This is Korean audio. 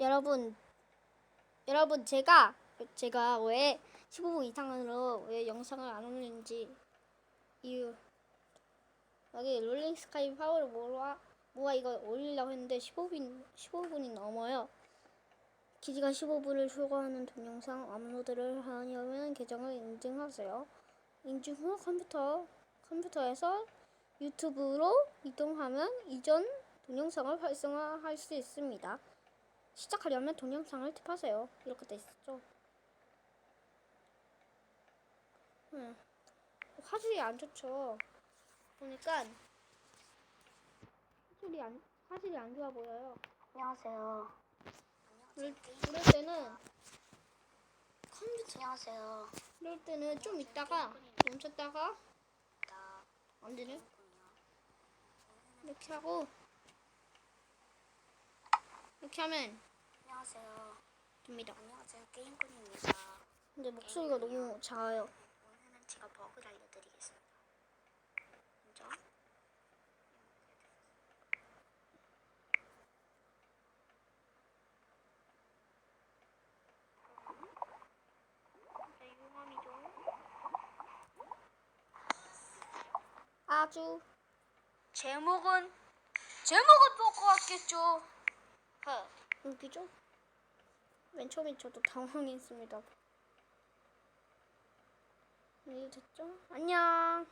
여러분, 여러분 제가 제가 왜 15분 이상으로 왜 영상을 안 올리는지 이유 여기 롤링 스카이 파워를 모아 모아 이거 올리려고 했는데 15분 15분이 넘어요. 기지가 15분을 초과하는 동영상 업로드를 하려면 계정을 인증하세요. 인증 후 컴퓨터 컴퓨터에서 유튜브로 이동하면 이전 동영상을 활성화할 수 있습니다. 시작하려면 동영상을 탭하세요. 이렇게 돼 있었죠. 음, 화질이 안 좋죠. 보니까 화질이 안 화질이 안 좋아 보여요. 안녕하세요. 그럴 때는 컴퓨터 안녕하세요. 그럴 때는 좀 있다가 멈췄다가 나안 되네. 이렇게 하고 이렇게 하면 안녕하세요. 됩니다. 안녕하세요. 게임꾼입니다. 근데 목소리가 너무 작아요. 오늘은 제가 버그를 알려드리겠습니다. 먼저 네, 유감이죠. 아주 제목은 제목은 버그 같겠죠. 하 웃기죠? 맨 처음에 저도 당황했습니다. 네, 됐죠? 안녕.